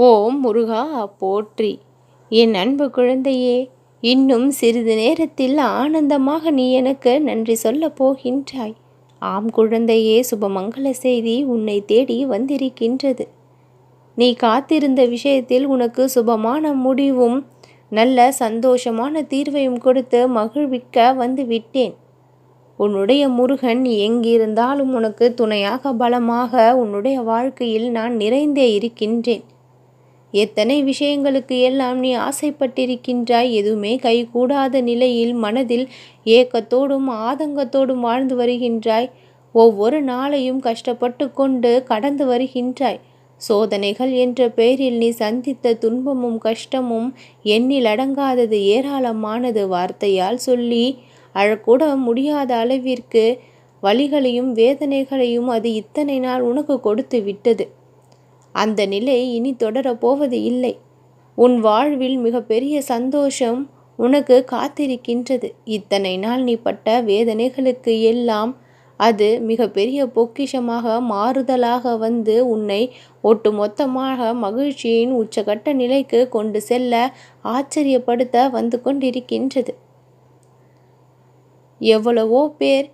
ஓம் முருகா போற்றி. என் அன்பு குழந்தையே இன்னும் சிறிது நேரத்தில் ஆனந்தமாக நீ எனக்கு நன்றி சொல்லப் போகின்றாய். ஆம் குழந்தையே சுபமங்கள செய்தி உன்னை தேடி வந்திருக்கின்றது. நீ காத்திருந்த விஷயத்தில் உனக்கு சுபமான முடிவும் நல்ல சந்தோஷமான தீர்வையும் கொடுத்து மகிழ்விக்க வந்து விட்டேன் உன்னுடைய முருகன் எங்கிருந்தாலும் உனக்கு துணையாக பலமாக உன்னுடைய வாழ்க்கையில் நான் நிறைந்தே இருக்கின்றேன். எத்தனை விஷயங்களுக்கு எல்லாம் நீ ஆசைப்பட்டிருக்கின்றாய்? எதுவுமே கைகூடாத நிலையில் மனதில் ஏக்கத்தோடும் ஆதங்கத்தோடும் வாழ்ந்து வருகின்றாய். ஒவ்வொரு நாளையும் கஷ்டப்பட்டு கொண்டு கடந்து வருகின்றாய். சோதனைகள் என்ற பெயரில் நீ சந்தித்த துன்பமும் கஷ்டமும் எண்ணில் அடங்காதது ஏராளமானது வார்த்தையால் சொல்லி அழக்கூட முடியாத அளவிற்கு வழிகளையும் வேதனைகளையும் அது இத்தனை நாள் உனக்கு கொடுத்து விட்டது. அந்த நிலை இனி தொடரப்போவது இல்லை. உன் வாழ்வில் மிகப்பெரிய சந்தோஷம் உனக்கு காத்திருக்கின்றது. இத்தனை நாள் நீ பட்ட வேதனைகளுக்கு எல்லாம் அது மிகப்பெரிய பொக்கிஷமாக மாறுதலாக வந்து உன்னை ஒட்டுமொத்தமாக மகிழ்ச்சியின் உச்சகட்ட நிலைக்கு கொண்டு செல்ல ஆச்சரியப்படுத்த வந்து கொண்டிருக்கின்றது. எவ்வளவோ பேர்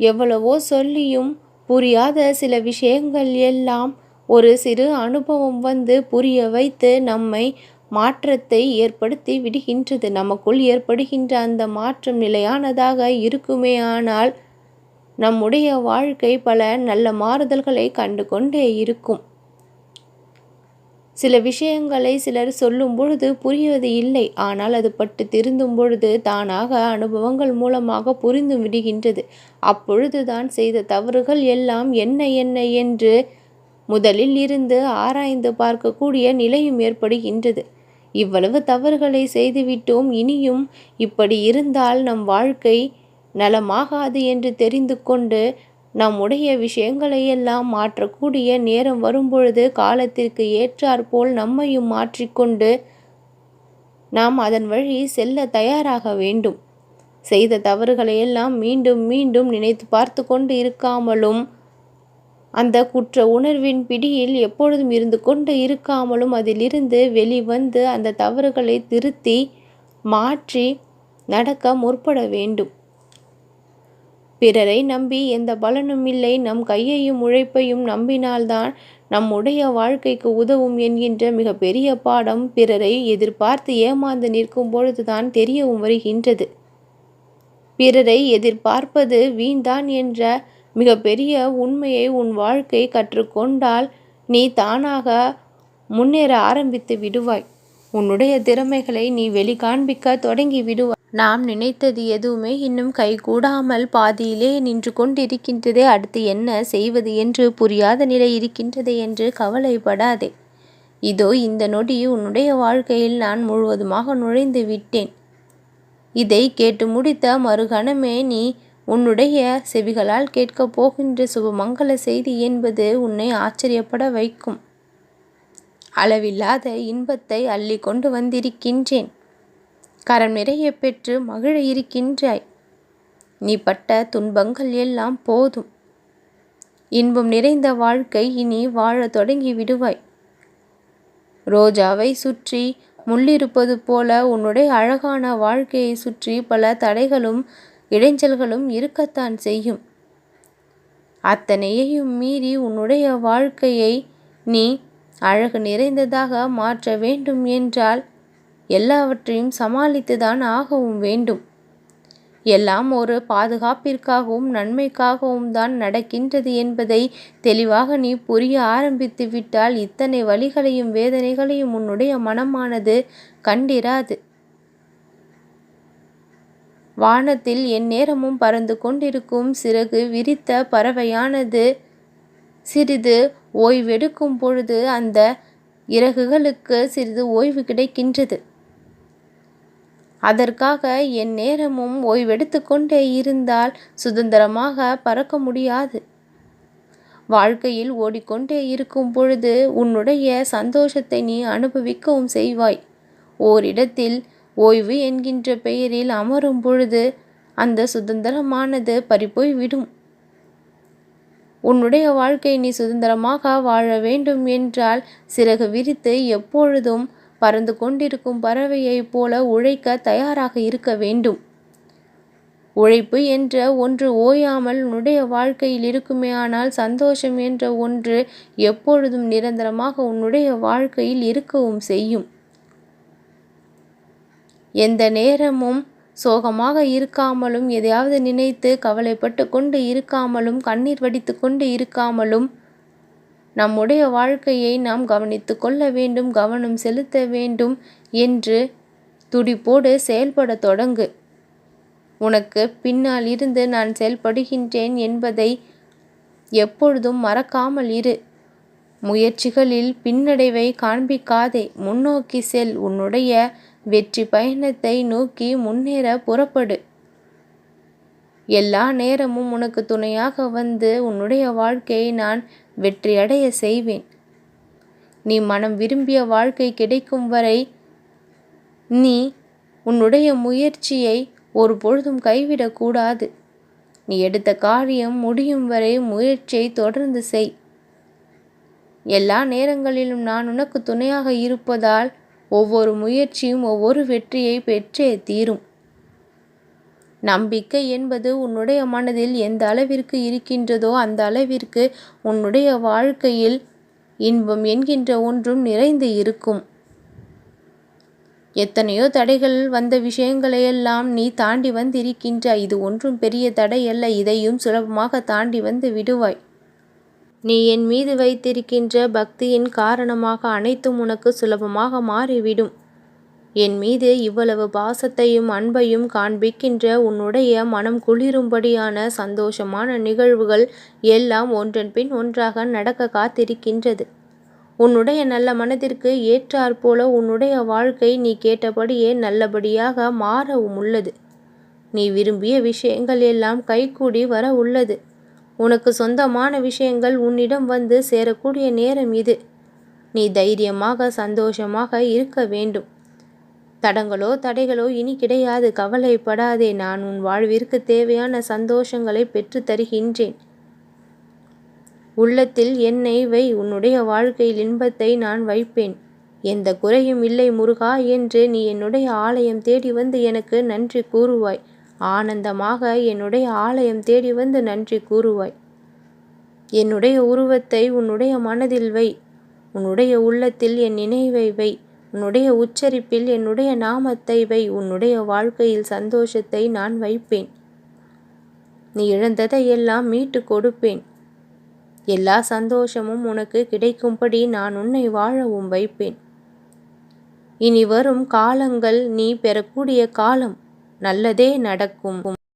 எவ்வளவோ சொல்லியும் புரியாத சில விஷயங்கள் எல்லாம் ஒரு சிறு அனுபவம் வந்து புரிய வைத்து நம்மை மாற்றத்தை ஏற்படுத்தி விடுகின்றது. நமக்குள் ஏற்படுகின்ற அந்த மாற்றம் நிலையானதாக இருக்குமே ஆனால் நம்முடைய வாழ்க்கை பல நல்ல மாறுதல்களை கண்டு கொண்டே இருக்கும். சில விஷயங்களை சிலர் சொல்லும் பொழுது புரிவது இல்லை. ஆனால் அது பட்டு திருந்தும் பொழுது தானாக அனுபவங்கள் மூலமாக புரிந்து விடுகின்றது. அப்பொழுதுதான் செய்த தவறுகள் எல்லாம் என்ன என்ன என்று முதலில் இருந்து ஆராய்ந்து பார்க்கக்கூடிய நிலையும் ஏற்படுகின்றது. இவ்வளவு தவறுகளை செய்துவிட்டோம் இனியும் இப்படி இருந்தால் நம் வாழ்க்கை நலமாகாது என்று தெரிந்து கொண்டு நம்முடைய விஷயங்களை எல்லாம் மாற்றக்கூடிய நேரம் வரும்பொழுது காலத்திற்கு ஏற்றாற்போல் நம்மையும் மாற்றிக்கொண்டு நாம் அதன் வழி செல்ல தயாராக வேண்டும். செய்த தவறுகளை எல்லாம் மீண்டும் மீண்டும் நினைத்து பார்த்து கொண்டு இருக்காமலும் அந்த குற்ற உணர்வின் பிடியில் எப்பொழுதும் இருந்து கொண்டு இருக்காமலும் அதிலிருந்து வெளிவந்து அந்த தவறுகளை திருத்தி மாற்றி நடக்க முற்பட வேண்டும். பிறரை நம்பி எந்த பலனும் இல்லை. நம் கையையும் உழைப்பையும் நம்பினால்தான் நம்முடைய வாழ்க்கைக்கு உதவும் என்கின்ற மிக பெரிய பாடம் பிறரை எதிர்பார்த்து ஏமாந்து நிற்கும் பொழுதுதான் தெரியவும் வருகின்றது. பிறரை எதிர்பார்ப்பது வீண்தான் என்ற மிகப்பெரிய உண்மையை உன் வாழ்க்கை கற்றுக்கொண்டால் நீ தானாக முன்னேற ஆரம்பித்து விடுவாய். உன்னுடைய திறமைகளை நீ வெளிக்காண்பிக்க தொடங்கி விடுவாய். நாம் நினைத்தது எதுவுமே இன்னும் கைகூடாமல் பாதியிலே நின்று கொண்டிருக்கின்றதே. அடுத்து என்ன செய்வது என்று புரியாத நிலை இருக்கின்றதே என்று கவலைப்படாதே. இதோ இந்த நொடி உன்னுடைய வாழ்க்கையில் நான் முழுவதுமாக நுழைந்து விட்டேன். இதை கேட்டு முடித்த மறுகணமே நீ உன்னுடைய செவிகளால் கேட்கப் போகின்ற சுபமங்கள செய்தி என்பது உன்னை ஆச்சரியப்பட வைக்கும். அளவில்லாத இன்பத்தை அள்ளி கொண்டு வந்திருக்கின்றேன். கரம் நிறைய பெற்று மகிழ இருக்கின்றாய். நீ பட்ட துன்பங்கள் எல்லாம் போதும். இன்பம் நிறைந்த வாழ்க்கை இனி வாழத் தொடங்கி விடுவாய். ரோஜாவை சுற்றி முள்ளிருப்பது போல உன்னுடைய அழகான வாழ்க்கையை சுற்றி பல தடைகளும் இடைஞ்சல்களும் இருக்கத்தான் செய்யும். அத்தனையையும் மீறி உன்னுடைய வாழ்க்கையை நீ அழகு நிறைந்ததாக மாற்ற வேண்டும் என்றால் எல்லாவற்றையும் சமாளித்துதான் ஆகவும் வேண்டும். எல்லாம் ஒரு பாதுகாப்பிற்காகவும் நன்மைக்காகவும் தான் நடக்கின்றது என்பதை தெளிவாக நீ புரிய ஆரம்பித்து விட்டால் இத்தனை வழிகளையும் வேதனைகளையும் உன்னுடைய மனமானது கண்டிராது. வானத்தில் எந்நேரமும் பறந்து கொண்டிருக்கும். சிறகு விரித்த பறவையானது சிறிது ஓய்வெடுக்கும் பொழுது அந்த இறகுகளுக்கு சிறிது ஓய்வு கிடைக்கின்றது. அதற்காக என் நேரமும் ஓய்வெடுத்து கொண்டே இருந்தால் சுதந்திரமாக பறக்க முடியாது. வாழ்க்கையில் ஓடிக்கொண்டே இருக்கும் பொழுது உன்னுடைய சந்தோஷத்தை நீ அனுபவிக்கவும் செய்வாய். ஓரிடத்தில் ஓய்வு என்கின்ற பெயரில் அமரும் பொழுது அந்த சுதந்திரமானது பறிப்போய் விடும். உன்னுடைய வாழ்க்கை நீ சுதந்திரமாக வாழ வேண்டும் என்றால் சிறகு விரித்து எப்பொழுதும் பறந்து கொண்டிருக்கும் பறவையைப் போல உழைக்க தயாராக இருக்க வேண்டும். உழைப்பு என்ற ஒன்று ஓயாமல் உன்னுடைய வாழ்க்கையில் இருக்குமேயானால் சந்தோஷம் என்ற ஒன்று எப்பொழுதும் நிரந்தரமாக உன்னுடைய வாழ்க்கையில் இருக்கவும் செய்யும். எந்த நேரமும் சோகமாக இருக்காமலும் எதையாவது நினைத்து கவலைப்பட்டு கொண்டு இருக்காமலும் கண்ணீர் வடித்து கொண்டு இருக்காமலும் நம்முடைய வாழ்க்கையை நாம் கவனித்து கொள்ள வேண்டும் கவனம் செலுத்த வேண்டும் என்று துடிப்போடு செயல்பட தொடங்கு. உனக்கு பின்னால் இருந்து நான் செயல்படுகின்றேன் என்பதை எப்பொழுதும் மறக்காமல் இரு. முயற்சிகளில் பின்னடைவை காண்பிக்காதே. முன்னோக்கி செல். உன்னுடைய வெற்றி பயணத்தை நோக்கி முன்னேற புறப்படு. எல்லா நேரமும் உனக்கு துணையாக வந்து உன்னுடைய வாழ்க்கையை நான் வெற்றியடைய செய்வேன். நீ மனம் விரும்பிய வாழ்க்கை கிடைக்கும் வரை நீ உன்னுடைய முயற்சியை ஒரு பொழுதும் கைவிடக்கூடாது நீ எடுத்த காரியம் முடியும் வரை முயற்சியை தொடர்ந்து செய். எல்லா நேரங்களிலும் நான் உனக்கு துணையாக இருப்பதால் ஒவ்வொரு முயற்சியும் ஒவ்வொரு வெற்றியை பெற்றே தீரும். நம்பிக்கை என்பது உன்னுடைய மனதில் எந்த அளவிற்கு இருக்கின்றதோ அந்த அளவிற்கு உன்னுடைய வாழ்க்கையில் இன்பம் என்கின்ற ஒன்றும் நிறைந்து இருக்கும். எத்தனையோ தடைகள் வந்த விஷயங்களையெல்லாம் நீ தாண்டி வந்திருக்கின்றாய். இது ஒன்றும் பெரிய தடை அல்ல. இதையும் சுலபமாக தாண்டி வந்து விடுவாய். நீ என் மீது வைத்திருக்கின்ற பக்தியின் காரணமாக அனைத்தும் உனக்கு சுலபமாக மாறிவிடும். என் மீது இவ்வளவு பாசத்தையும் அன்பையும் காண்பிக்கின்ற உன்னுடைய மனம் குளிரும்படியான சந்தோஷமான நிகழ்வுகள் எல்லாம் ஒன்றன் பின் ஒன்றாக நடக்க காத்திருக்கின்றது. உன்னுடைய நல்ல மனதிற்கு ஏற்றாற்போல உன்னுடைய வாழ்க்கை நீ கேட்டபடியே நல்லபடியாக மாறவும் உள்ளது நீ விரும்பிய விஷயங்கள் எல்லாம் கைகூடி வர உள்ளது உனக்கு சொந்தமான விஷயங்கள் உன்னிடம் வந்து சேரக்கூடிய நேரம் இது. நீ தைரியமாக சந்தோஷமாக இருக்க வேண்டும். தடங்களோ தடைகளோ இனி கிடையாது. கவலைப்படாதே. நான் உன் வாழ்விற்கு தேவையான சந்தோஷங்களை பெற்று தருகின்றேன். உள்ளத்தில் என்னை வை. உன்னுடைய வாழ்க்கையில் இன்பத்தை நான் வைப்பேன். எந்த குறையும் இல்லை முருகா என்று நீ என்னுடைய ஆலயம் தேடி வந்து எனக்கு நன்றி கூறுவாய். ஆனந்தமாக என்னுடைய ஆலயம் தேடி வந்து நன்றி கூறுவாய். என்னுடைய உருவத்தை உன்னுடைய மனதில் வை. உன்னுடைய உள்ளத்தில் என் நினைவை வை. உன்னுடைய உச்சரிப்பில் என்னுடைய நாமத்தை வை. உன்னுடைய வாழ்க்கையில் சந்தோஷத்தை நான் வைப்பேன். நீ இழந்ததை எல்லாம் மீட்டு கொடுப்பேன். எல்லா சந்தோஷமும் உனக்கு கிடைக்கும்படி நான் உன்னை வாழவும் வைப்பேன். இனி வரும் காலங்கள் நீ பெறக்கூடிய காலம். நல்லதே நடக்கும்.